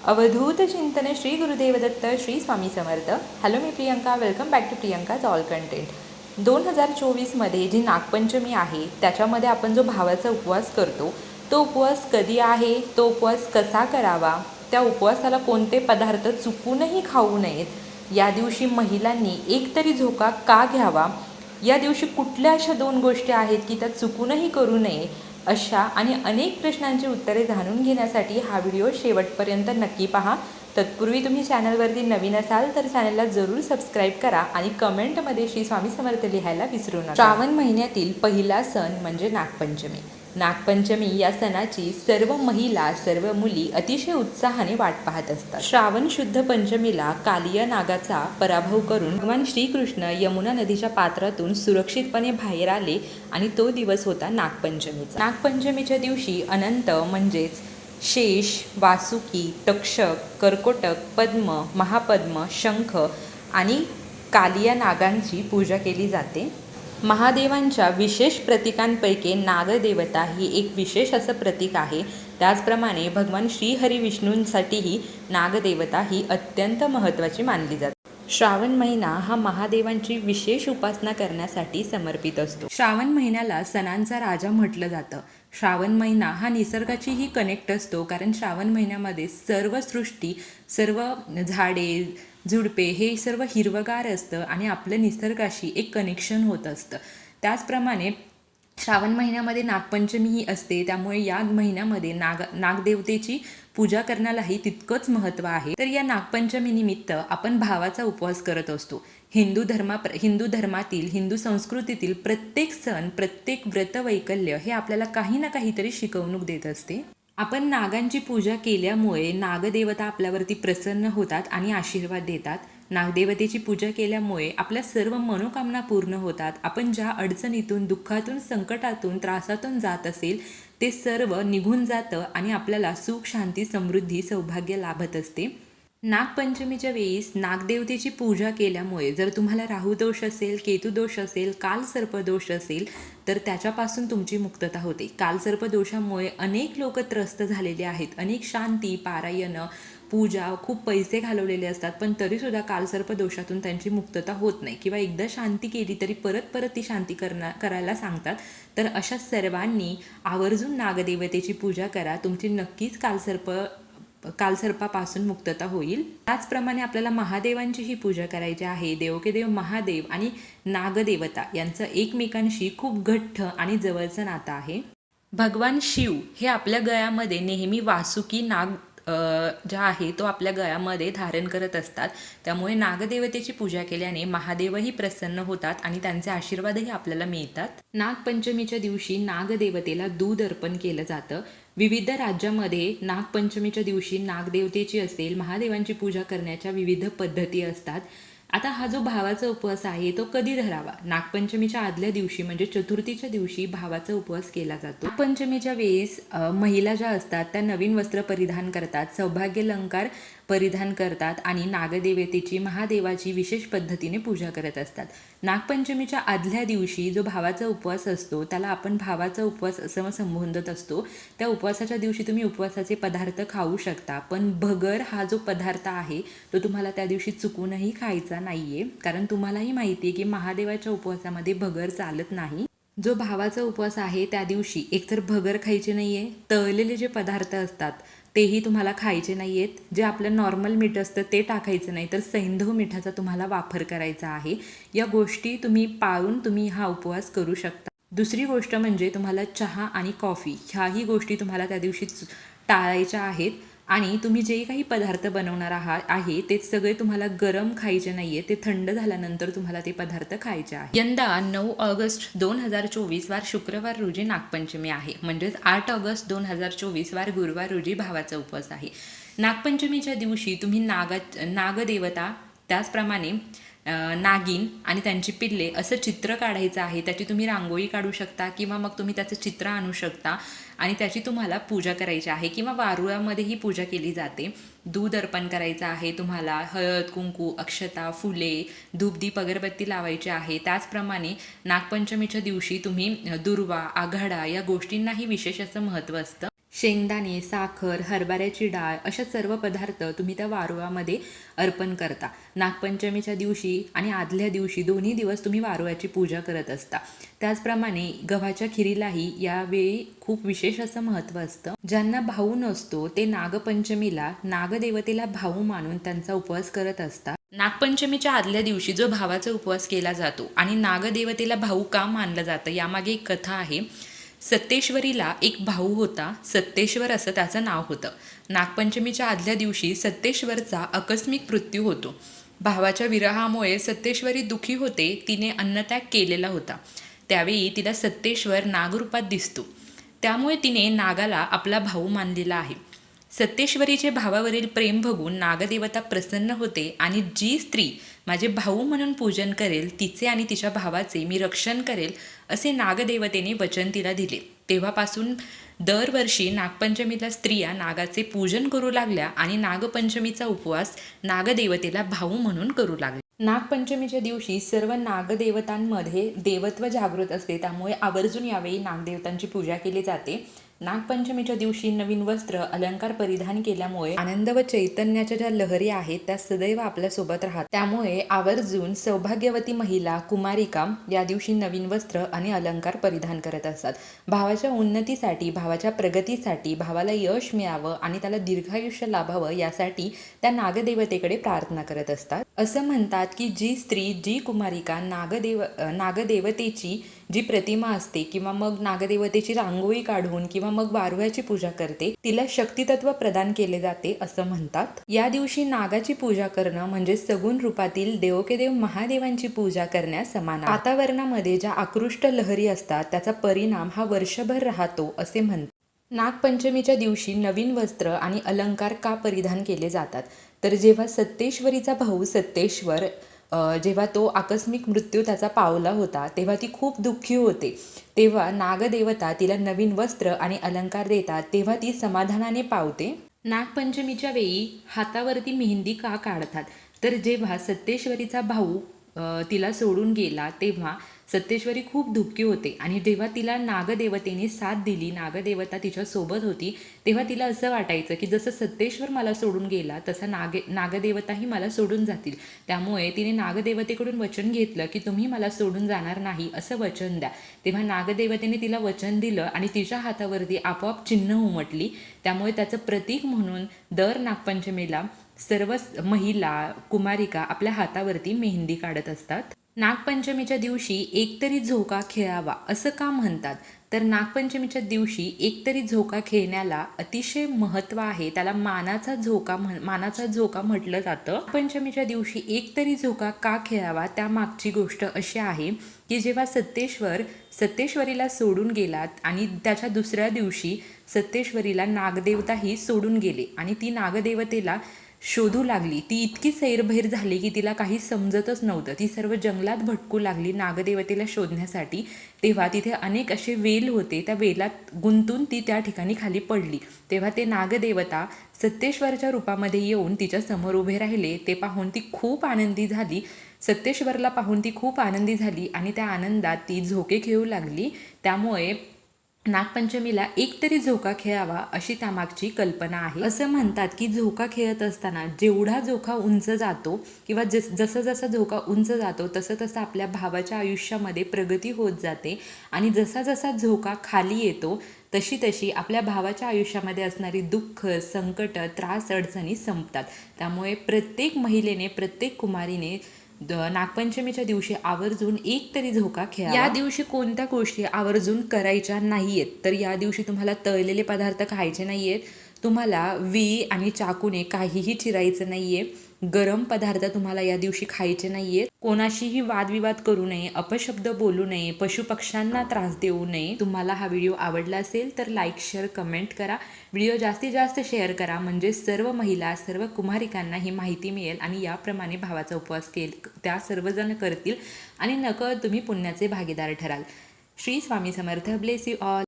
अवधूत चिंतन Shri Gurudev Datta Shri Swami Samarth. Hello me Priyanka welcome back to Priyanka's all content दोन हजार चोवीसमध्ये जी नागपंचमी आहे त्याच्यामध्ये आपण जो भावाचा उपवास करतो तो उपवास कधी आहे तो उपवास कसा करावा त्या उपवासाला कोणते पदार्थ चुकूनही खाऊ नयेत या दिवशी महिलांनी एक तरी झोका का घ्यावा या दिवशी कुठल्या अशा दोन गोष्टी आहेत की त्या चुकूनही करू नये अशा आणि अनेक प्रश्नांची उत्तरे जाणून घेण्यासाठी हा व्हिडिओ शेवटपर्यंत नक्की पहा. तत्पूर्वी तुम्ही चॅनलवरती नवीन असाल तर चॅनलला जरूर सबस्क्राईब करा आणि कमेंटमध्ये श्री स्वामी समर्थ लिहायला विसरू नका. श्रावण महिन्यातील पहिला सण म्हणजे नागपंचमी. नागपंचमी या सणाची सर्व महिला सर्व मुली अतिशय उत्साहाने वाट पाहत असतात. श्रावण शुद्ध पंचमीला कालिया नागाचा पराभव करून भगवान श्रीकृष्ण यमुना नदीच्या पात्रातून सुरक्षितपणे बाहेर आले आणि तो दिवस होता नागपंचमीचा. नागपंचमीच्या दिवशी अनंत म्हणजेच शेष वासुकी तक्षक कर्कोटक पद्म महापद्म शंख आणि कालिया नागांची पूजा केली जाते. महादेवांच्या विशेष प्रतीकांपैकी नागदेवता ही एक विशेष असं प्रतीक आहे. त्याचप्रमाणे भगवान श्रीहरी विष्णूंसाठीही नागदेवता ही अत्यंत महत्त्वाची मानली जाते. श्रावण महिना हा महादेवांची विशेष उपासना करण्यासाठी समर्पित असतो. श्रावण महिन्याला सणांचा राजा म्हटलं जातं. श्रावण महिना हा निसर्गाचीही कनेक्ट असतो. कारण श्रावण महिन्यामध्ये सर्व सृष्टी सर्व झाडे झुडपे हे सर्व हिरवगार असतं आणि आपलं निसर्गाशी एक कनेक्शन होत असतं. त्याचप्रमाणे श्रावण महिन्यामध्ये नागपंचमीही असते. त्यामुळे या महिन्यामध्ये नाग नागदेवतेची पूजा करण्यालाही तितकंच महत्त्व आहे. तर या नागपंचमी निमित्त आपण भावाचा उपवास करत असतो. हिंदू धर्मा हिंदू धर्मातील हिंदू संस्कृतीतील प्रत्येक सण प्रत्येक व्रतवैकल्य हे आपल्याला काही ना काहीतरी शिकवणूक देत असते. आपण नागांची पूजा केल्यामुळे नागदेवता आपल्यावरती प्रसन्न होतात आणि आशीर्वाद देतात. नागदेवतेची पूजा केल्यामुळे आपल्या सर्व मनोकामना पूर्ण होतात. आपण ज्या अडचणीतून दुःखातून संकटातून त्रासातून जात असेल ते सर्व निघून जातं आणि आपल्याला सुख शांती समृद्धी सौभाग्य लाभत असते. नागपंचमीच्या वेळीस नागदेवतेची पूजा केल्यामुळे जर तुम्हाला राहुदोष असेल केतुदोष असेल कालसर्पदोष असेल तर त्याच्यापासून तुमची मुक्तता होते. कालसर्पदोषामुळे अनेक लोक त्रस्त झालेले आहेत. अनेक शांती पारायणं पूजा खूप पैसे घालवलेले असतात पण तरीसुद्धा कालसर्पदोषातून त्यांची मुक्तता होत नाही. किंवा एकदा शांती केली तरी परत परत ती शांती करणार करायला सांगतात. तर अशा सर्वांनी आवर्जून नागदेवतेची पूजा करा. तुमची नक्कीच कालसर्प कालसर्पापासून मुक्तता होईल. त्याचप्रमाणे आपल्याला महादेवांचीही पूजा करायची आहे. देव देव महादेव आणि नागदेवता यांचं एकमेकांशी खूप घट्ट आणि जवळचं नातं आहे. भगवान शिव हे आपल्या गळ्यामध्ये नेहमी वासुकी नाग ज्या आहे तो आपल्या गळ्यामध्ये धारण करत असतात. त्यामुळे नागदेवतेची पूजा केल्याने महादेवही प्रसन्न होतात आणि त्यांचे आशीर्वादही आपल्याला मिळतात. नागपंचमीच्या दिवशी नागदेवतेला दूध अर्पण केलं जातं. विविध राज्यामध्ये नागपंचमीच्या दिवशी नागदेवतेची असेल महादेवांची पूजा करण्याच्या विविध पद्धती असतात. आता हा जो भावाचा उपवास आहे तो कधी धरावा? नागपंचमीच्या आदल्या दिवशी म्हणजे चतुर्थीच्या दिवशी भावाचा उपवास केला जातो. पंचमीच्या वेळेस महिला ज्या असतात त्या नवीन वस्त्र परिधान करतात. सौभाग्य अलंकार परिधान करतात आणि नागदेवतेची महादेवाची विशेष पद्धतीने पूजा करत असतात. नागपंचमीच्या आदल्या दिवशी जो भावाचा उपवास असतो त्याला आपण भावाचा उपवास असं संबोधत असतो. त्या उपवासाच्या दिवशी तुम्ही उपवासाचे पदार्थ खाऊ शकता पण भगर हा जो पदार्थ आहे तो तुम्हाला त्या दिवशी चुकूनही खायचा नाही आहे कारण तुम्हालाही माहिती आहे की महादेवाच्या उपवासामध्ये भगर चालत नाही. जो भावाचा उपवास आहे त्या दिवशी एकतर भगर खायचे नाही आहे तळलेले जे पदार्थ असतात तेही तुम्हाला खायचे नाही आहेत जे आपलं नॉर्मल मीठ असतं ते टाकायचं नाही. तर सैंधव मिठाचा तुम्हाला वापर करायचा आहे. या गोष्टी तुम्ही पाळून तुम्ही हा उपवास करू शकता. दुसरी गोष्ट म्हणजे तुम्हाला चहा आणि कॉफी ह्याही गोष्टी तुम्हाला त्या दिवशी टाळायच्या आहेत. आणि तुम्ही जे काही पदार्थ बनवणार आहात आहे ते सगळे तुम्हाला गरम खायचे नाही आहे ते थंड झाल्यानंतर तुम्हाला ते पदार्थ खायचे आहे. यंदा नऊ ऑगस्ट दोन हजार चोवीस वार शुक्रवार रोजी नागपंचमी आहे. म्हणजेच आठ ऑगस्ट दोन हजार चोवीस वार गुरुवार रोजी भावाचा उपवास आहे. नागपंचमीच्या दिवशी तुम्ही नागा नागदेवता त्याचप्रमाणे नागिन आणि त्यांची पिल्ले असं चित्र काढायचं आहे त्याची तुम्ही रांगोळी काढू शकता किंवा मग तुम्ही त्याचं चित्र आणू शकता. आणि त्याची तुम्हाला पूजा करायची आहे किंवा वारुळामध्येही पूजा केली जाते. दूध अर्पण करायचं आहे तुम्हाला हळद कुंकू अक्षता फुले धूपदीप अगरबत्ती लावायची आहे. त्याचप्रमाणे नागपंचमीच्या दिवशी तुम्ही दुर्वा आघाडा या गोष्टींनाही विशेष असं महत्त्व असतं. शेंगदाणे साखर हरभऱ्याची डाळ अशा सर्व पदार्थ तुम्ही त्या वारुळामध्ये अर्पण करता. नागपंचमीच्या दिवशी आणि आदल्या दिवशी दोन्ही दिवस तुम्ही वारुळाची पूजा करत असता. त्याचप्रमाणे गव्हाच्या खिरीलाही यावेळी खूप विशेष असं महत्त्व असतं. ज्यांना भाऊ नसतो ते नागपंचमीला नागदेवतेला भाऊ मानून त्यांचा उपवास करत असतात. नागपंचमीच्या आदल्या दिवशी जो भावाचा उपवास केला जातो आणि नागदेवतेला भाऊ का मानलं जातं यामागे एक कथा आहे. सत्तेश्वरीला एक भाऊ होता. सत्तेश्वर असं त्याचं नाव होतं. नागपंचमीच्या आदल्या दिवशी सत्तेश्वरचा आकस्मिक मृत्यू होतो. भावाच्या विरहामुळे सत्तेश्वरी दुखी होते. तिने अन्नत्याग केलेला होता. त्यावेळी तिला सत्तेश्वर नागरूपात दिसतो. त्यामुळे तिने नागाला आपला भाऊ मानलेला आहे. सत्येश्वरीचे भावावरील प्रेम बघून नागदेवता प्रसन्न होते आणि जी स्त्री माझे भाऊ म्हणून पूजन करेल तिचे आणि तिच्या भावाचे मी रक्षण करेल असे नागदेवतेने वचन तिला दिले. तेव्हापासून दरवर्षी नागपंचमीला स्त्रिया नागाचे पूजन करू लागल्या आणि नागपंचमीचा उपवास नागदेवतेला भाऊ म्हणून करू लागले नागपंचमीच्या दिवशी सर्व नागदेवतांमध्ये देवत्व जागृत असते त्यामुळे आवर्जून यावेळी नागदेवतांची पूजा केली जाते. नागपंचमीच्या दिवशी नवीन वस्त्र अलंकार परिधान केल्यामुळे आनंद व चैतन्याच्या ज्या लहरी आहेत त्या सदैव आपल्यासोबत राहतात. त्यामुळे आवर्जून सौभाग्यवती महिला कुमारिका या दिवशी नवीन वस्त्र आणि अलंकार परिधान करत असतात. भावाच्या उन्नतीसाठी भावाच्या प्रगतीसाठी भावाला यश मिळावं आणि त्याला दीर्घायुष्य लाभावं यासाठी त्या नागदेवतेकडे प्रार्थना करत असतात. असं म्हणतात की जी स्त्री जी कुमारिका नागदेव नागदेवतेची जी प्रतिमा असते किंवा मग नागदेवतेची रांगोळी काढून किंवा मग वारुळ्याची पूजा करते तिला शक्तितत्व प्रदान केले जाते असं म्हणतात. या दिवशी नागाची पूजा करणं म्हणजे सगुण रूपातील देवकेदेव महादेवांची पूजा करण्यास समान वातावरणामध्ये ज्या आकृष्ट लहरी असतात त्याचा परिणाम हा वर्षभर राहतो असे म्हणतात. नागपंचमीच्या दिवशी नवीन वस्त्र आणि अलंकार का परिधान केले जातात? तर जेव्हा सत्तेश्वरीचा भाऊ सत्तेश्वर जेव्हा तो आकस्मिक मृत्यू त्याचा पावला होता तेव्हा ती खूप दुःखी होते. तेव्हा नागदेवता तिला नवीन वस्त्र आणि अलंकार देतात तेव्हा ती समाधानाने पावते. नागपंचमीच्या वेळी हातावरती मेहंदी का काढतात? तर जेव्हा सत्तेश्वरीचा भाऊ तिला सोडून गेला तेव्हा सत्तेश्वरी खूप दुःखी होते आणि जेव्हा तिला नागदेवतेने साथ दिली नागदेवता तिच्यासोबत होती तेव्हा तिला असं वाटायचं की जसं सत्तेश्वर मला सोडून गेला तसा नागे नागदेवताही मला सोडून जातील. त्यामुळे तिने नागदेवतेकडून वचन घेतलं की तुम्ही मला सोडून जाणार नाही असं वचन द्या. तेव्हा नागदेवतेने तिला वचन दिलं आणि तिच्या हातावरती आपोआप चिन्ह उमटली. त्यामुळे त्याचं प्रतीक म्हणून दर नागपंचमीला सर्व महिला कुमारिका आपल्या हातावरती मेहंदी काढत असतात. नागपंचमीच्या दिवशी एकतरी झोका खेळावा असं का म्हणतात? तर नागपंचमीच्या दिवशी एकतरी झोका खेळण्याला अतिशय महत्त्व आहे. त्याला मानाचा झोका म्हण मानाचा झोका म्हटलं जातं. पंचमीच्या दिवशी एकतरी झोका का खेळावा? त्या मागची गोष्ट अशी आहे की जेव्हा सत्तेश्वर सत्तेश्वरीला सोडून गेलात आणि त्याच्या दुसऱ्या दिवशी सत्तेश्वरीला नागदेवताही सोडून गेले आणि ती नागदेवतेला शोधू लागली. ती इतकी सैरभैर झाली की तिला काही समजतच नव्हतं. ती सर्व जंगलात भटकू लागली नागदेवतेला शोधण्यासाठी. तेव्हा तिथे अनेक असे वेल होते. त्या वेलात गुंतून ती त्या ठिकाणी खाली पडली. तेव्हा ते नागदेवता सत्तेश्वरच्या रूपामध्ये येऊन तिच्या समोर उभे राहिले. ते पाहून ती खूप आनंदी झाली. सत्तेश्वरला पाहून ती खूप आनंदी झाली आणि त्या आनंदात ती झोके खेळू लागली. त्यामुळे नागपंचमीला एक तरी झोका खेळावा अशी त्यामागची कल्पना आहे. असं म्हणतात की झोका खेळत असताना जेवढा झोका उंच जातो किंवा जस जसं जसा झोका उंच जातो तसं तसं आपल्या भावाच्या आयुष्यामध्ये प्रगती होत जाते आणि जसा जसा झोका खाली येतो तशी तशी आपल्या भावाच्या आयुष्यामध्ये असणारी दुःख संकट त्रास अडचणी संपतात. त्यामुळे प्रत्येक महिलेने प्रत्येक कुमारीने द नागपंचमीच्या दिवशी आवर्जून एक तरी झोका खेळा या दिवशी कोणत्या गोष्टी आवर्जून करायच्या नाही आहेत तर या दिवशी तुम्हाला तळलेले पदार्थ खायचे नाही आहेत तुम्हाला वी आणि चाकूने काहीही चिरायचं नाही आहे गरम पदार्थ तुम्हाला या दिवशी खायचे नाही आहेत कोणाशीही वादविवाद करू नये अपशब्द बोलू नये पशुपक्ष्यांना त्रास देऊ नये. तुम्हाला हा व्हिडिओ आवडला असेल तर लाईक शेअर कमेंट करा. व्हिडिओ जास्तीत जास्त शेअर करा. म्हणजे सर्व महिला सर्व कुमारिकांना ही माहिती मिळेल आणि याप्रमाणे भावाचा उपवास केल त्या सर्वजण करतील. आणि नकळत तुम्ही पुण्याचे भागीदार ठराल. Shri Swami Samarth. Bless you all